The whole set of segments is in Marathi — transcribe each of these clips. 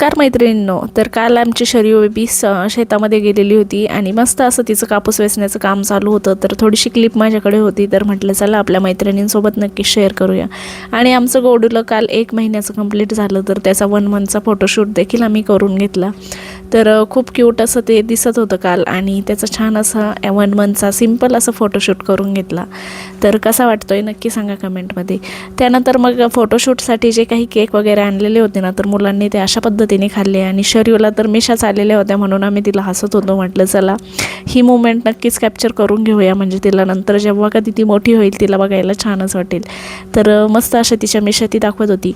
नमस्कार मैत्रिणींनो तर काल आमची शरीर बेबी स शेतामध्ये गेलेली होती आणि मस्त असं तिचं कापूस वेचण्याचं काम चालू होतं. तर थोडीशी क्लिप माझ्याकडे होती तर म्हटलं चला आपल्या मैत्रिणींसोबत नक्की शेअर करूया. आणि आमचं गोडूला काल एक महिन्याचं कंप्लीट झालं तर त्याचा वन मंथचा फोटोशूट देखील आम्ही करून घेतला. तर खूप क्यूट असं ते दिसत होतं काल आणि त्याचा छान असा वन मंथचा सिंपल असं फोटोशूट करून घेतला. तर कसा वाटतो आहे नक्की सांगा कमेंटमध्ये त्यानंतर मग फोटोशूटसाठी जे काही केक वगैरे आणलेले होते ना तर मुलांनी ते अशा पद्धतीने खाल्ले आणि शरीरला तर मिशाच आलेल्या होत्या म्हणून आम्ही तिला हसत होतो म्हटलं चला ही मुमेंट नक्कीच कॅप्चर करून घेऊया. म्हणजे तिला नंतर जेव्हा कधी ती मोठी होईल तिला बघायला छानच वाटेल. तर मस्त अशा तिच्या मिशा ती दाखवत होती.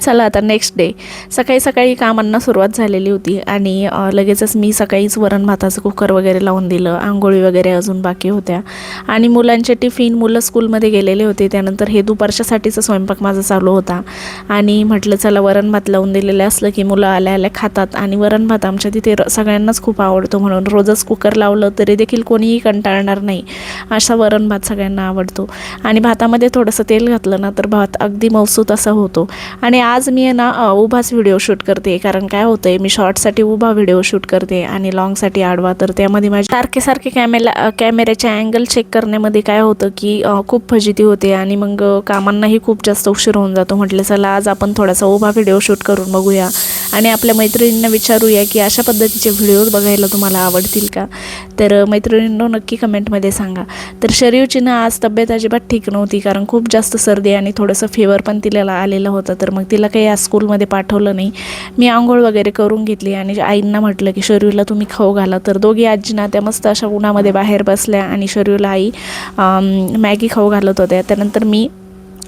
चला आता नेक्स्ट डे सकाळी सकाळी कामांना सुरुवात झालेली होती आणि लगेचच मी सकाळीच वरण भाताचं कुकर वगैरे लावून दिलं. आंघोळी वगैरे अजून बाकी होत्या. आणि मुलांचे टिफिन मुलं स्कूलमध्ये गेलेले होते. त्यानंतर हे दुपारच्यासाठीचा स्वयंपाक माझा चालू होता. आणि म्हटलं चला वरण भात लावून दिलेलं असलं की मुलं आल्या आल्या खातात. आणि वरण भात आमच्या तिथे र- सगळ्यांनाच खूप आवडतो म्हणून रोजच कुकर लावलं तरी देखील कोणीही कंटाळणार नाही. असा वरण भात सगळ्यांना आवडतो. आणि भातामध्ये थोडंसं तेल घातलं ना तर भात अगदी मौसूत असा होतो. आणि आज मी आहे ना उभाच व्हिडिओ शूट करते. कारण काय होतं आहे मी शॉर्टसाठी उभा व्हिडिओ शूट करते आणि लॉंगसाठी आडवा. तर त्यामध्ये माझे सारखे सारखे कॅमेरा कॅमेऱ्याचे अँगल चेक करण्यामध्ये काय होतं की खूप फजिती होते आणि मग कामांनाही खूप जास्त उशीर होऊन जातो. म्हटलं चला आज आपण थोडासा उभा व्हिडिओ शूट करून बघूया. आणि आपल्या मैत्रिणींना विचारूया की अशा पद्धतीचे व्हिडिओज बघायला तुम्हाला आवडतील का? तर मैत्रिणींनो नक्की कमेंटमध्ये सांगा. तर शरीरची ना आज तब्येत अजिबात ठीक नव्हती कारण खूप जास्त सर्दी आणि थोडंसं फेवर पण तिला आलेलं होतं. तर मग तिला काही आज स्कूलमध्ये पाठवलं नाही. मी आंघोळ वगैरे करून घेतली आणि आईंना म्हटलं की शरीरला तुम्ही खाऊ घाला. तर दोघी आजीना त्या मस्त अशा उन्हामध्ये बाहेर बसल्या आणि शरीरला आई मॅगी खाऊ घालत होत्या. त्यानंतर मी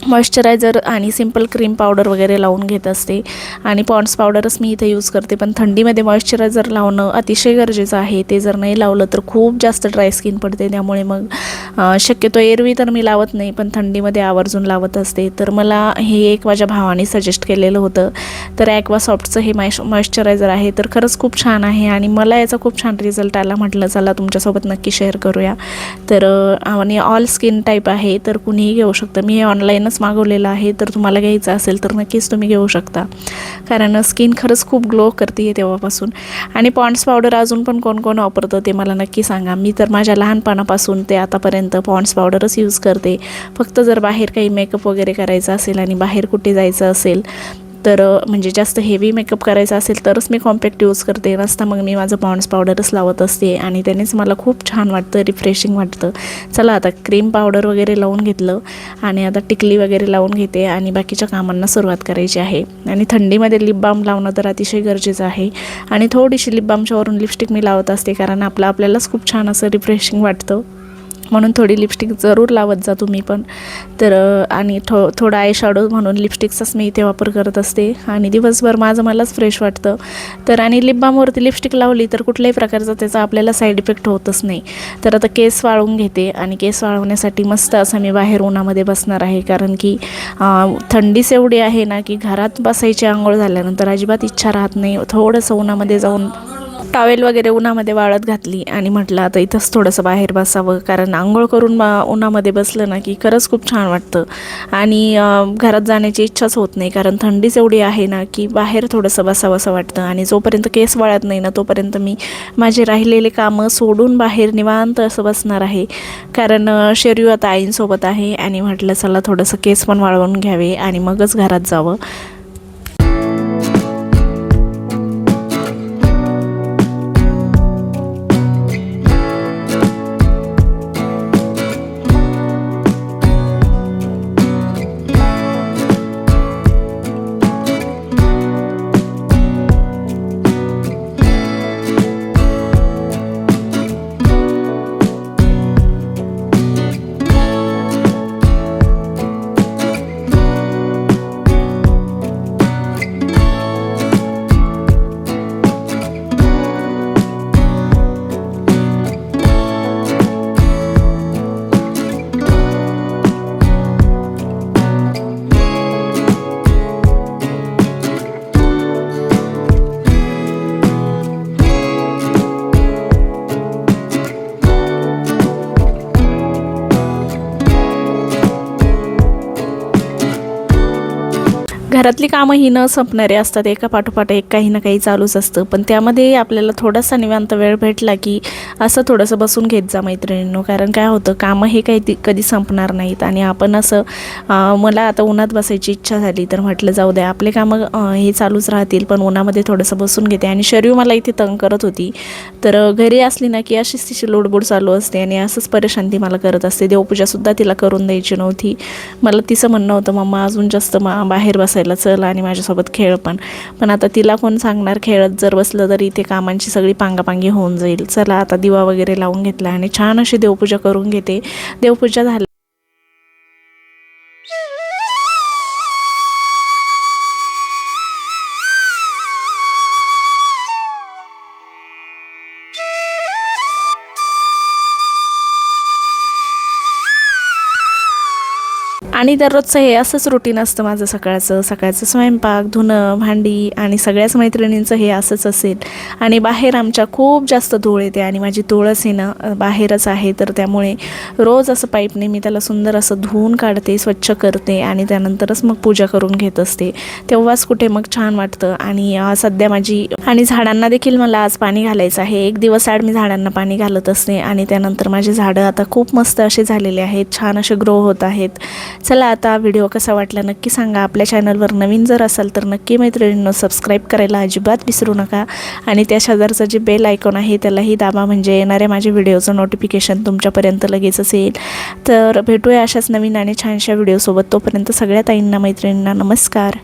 मॉइश्चरायझर आणि सिंपल क्रीम पावडर वगैरे लावून घेत असते. आणि पॉन्ड्स पावडरच मी इथे यूज करते पण थंडीमध्ये मॉइश्चरायझर लावणं अतिशय गरजेचं आहे. ते जर नाही लावलं तर खूप जास्त ड्राय स्किन पडते. त्यामुळे मग शक्यतो एरवी तर मी लावत नाही पण थंडीमध्ये आवर्जून लावत असते. तर मला हे एक माझ्या भावाने सजेस्ट केलेलं होतं. तर ॲक्वा सॉफ्टचं हे मॉइश मॉइश्चरायझर आहे. तर खरंच खूप छान आहे आणि मला याचा खूप छान रिझल्ट आला म्हटलं चला तुमच्यासोबत नक्की शेअर करूया. तर आणि ऑल स्किन टाईप आहे तर कुणीही घेऊ शकतं. मी हे ऑनलाईनच मागवलेलं आहे तर तुम्हाला घ्यायचं असेल तर नक्कीच तुम्ही घेऊ शकता. कारण स्किन खरंच खूप ग्लो करते तेव्हापासून. आणि पॉन्ड्स पावडर अजून पण कोण कोण वापरतं ते मला नक्की सांगा. मी तर माझ्या लहानपणापासून ते आतापर्यंत पॉन्ड्स पावडरच यूज करते. फक्त जर बाहेर काही मेकअप वगैरे करायचा असेल आणि बाहेर कुठे जायचं असेल तर म्हणजे जास्त हेवी मेकअप करायचा असेल तरच मी कॉम्पॅक्ट यूज करते. नसता मग मी माझं पॉन्ड्स पावडरच लावत असते आणि त्यानेच मला खूप छान वाटतं रिफ्रेशिंग वाटतं. चला आता क्रीम पावडर वगैरे लावून घेतलं आणि आता टिकली वगैरे लावून घेते आणि बाकीच्या कामांना सुरुवात करायची आहे. आणि थंडीमध्ये लिप बाम लावणं तर अतिशय गरजेचं आहे. आणि थोडीशी लिप बामच्यावरून लिपस्टिक मी लावत असते कारण आपलं आपल्यालाच खूप छान असं रिफ्रेशिंग वाटतं. म्हणून थोडी लिपस्टिक जरूर लावत जा तुम्ही पण. तर आणि थो थोडा आय शॅडो म्हणून लिपस्टिकचाच मी इथे वापर करत असते. आणि दिवसभर माझं मलाच फ्रेश वाटतं. तर आणि लिप बामवरती लिपस्टिक लावली तर कुठल्याही प्रकारचा त्याचा आपल्याला साईड इफेक्ट होतच नाही. तर आता केस वाळवून घेते आणि केस वाळवण्यासाठी मस्त असं मी बाहेर उन्हामध्ये बसणार आहे. कारण की थंडीच एवढी आहे ना की घरात बसायची आंघोळ झाल्यानंतर अजिबात इच्छा राहत नाही. थोडंसं उन्हामध्ये जाऊन टॉवेल वगैरे उन्हामध्ये वाळत घातली आणि म्हटलं आता इथंच थोडंसं बाहेर बसावं. कारण आंघोळ करून बा- उन्हामध्ये बसलं ना की खरंच खूप छान वाटतं. आणि घरात जाण्याची इच्छाच होत नाही कारण थंडीच एवढी आहे ना की बाहेर थोडंसं बसावंसं वाटतं. आणि जोपर्यंत केस वाळत नाही ना तोपर्यंत मी माझे राहिलेले कामं सोडून बाहेर निवांत असं बसणार आहे. कारण अं, शरीर आता आईंसोबत आहे आणि म्हटलं चला थोडंसं केस पण वाळवून घ्यावे आणि मगच घरात जावं. घरातली कामं ही न संपणारे असतात. एका पाठोपाठ एक काही ना काही चालूच असतं. पण त्यामध्ये आपल्याला थोडासा निवांत वेळ भेटला की असं थोडंसं बसून घेत जा मैत्रिणींनो. कारण काय होतं कामं हे काही कधी संपणार नाहीत. आणि आपण असं मला आता उन्हात बसायची इच्छा झाली तर म्हटलं जाऊ द्या. आपले कामं हे चालूच राहतील पण उन्हामध्ये थोडंसं बसून घेते. आणि शरीर मला इथे तंग करत होती. तर घरी असली ना की अशीच तिची लोडबोड चालू असते आणि असंच परेशान ती मला करत असते. देवपूजासुद्धा तिला करून द्यायची नव्हती. मला तिचं म्हणणं होतं मम्मा अजून जास्त मा बाहेर बसायला चल आणि माझ्यासोबत खेळ पण. पण आता तिला कोण सांगणार खेळत जर बसलं तर इथे कामांची सगळी पांगापांगी होऊन जाईल. चला आता दिवा वगैरे लावून घेतला आणि छान अशी देवपूजा करून घेते. देवपूजा झाली आणि दररोजचं हे असंच रुटीन असतं माझं सकाळचं. सकाळचं स्वयंपाक धुणं भांडी आणि सगळ्याच मैत्रिणींचं हे असंच असेल. आणि बाहेर आमच्या खूप जास्त धूळ येते आणि माझी तुळस आहे ना बाहेरच आहे. तर त्यामुळे रोज असं पाईपने मी त्याला सुंदर असं धुवून काढते स्वच्छ करते आणि त्यानंतरच मग पूजा करून घेत असते. तेव्हाच कुठे मग छान वाटतं. आणि सध्या माझी आणि झाडांना देखील मला आज पाणी घालायचं आहे. एक दिवस आड मी झाडांना पाणी घालत असते आणि त्यानंतर माझे झाडं आता खूप मस्त असे झालेले आहेत. छान असे ग्रो होत आहेत. चला आता व्हिडिओ कसा वाटला नक्की सांगा. आपल्या चॅनलवर नवीन जर असाल तर नक्की मैत्रिणींनो सबस्क्राईब करायला अजिबात विसरू नका. आणि त्या शेजारचं जे बेल आयकॉन आहे त्यालाही दाबा. म्हणजे येणाऱ्या माझ्या व्हिडिओचं नोटिफिकेशन तुमच्यापर्यंत लगेचच येईल तर भेटूया अशाच नवीन आणि छानशा व्हिडिओसोबत तोपर्यंत सगळ्या ताईंना मैत्रिणींना नमस्कार.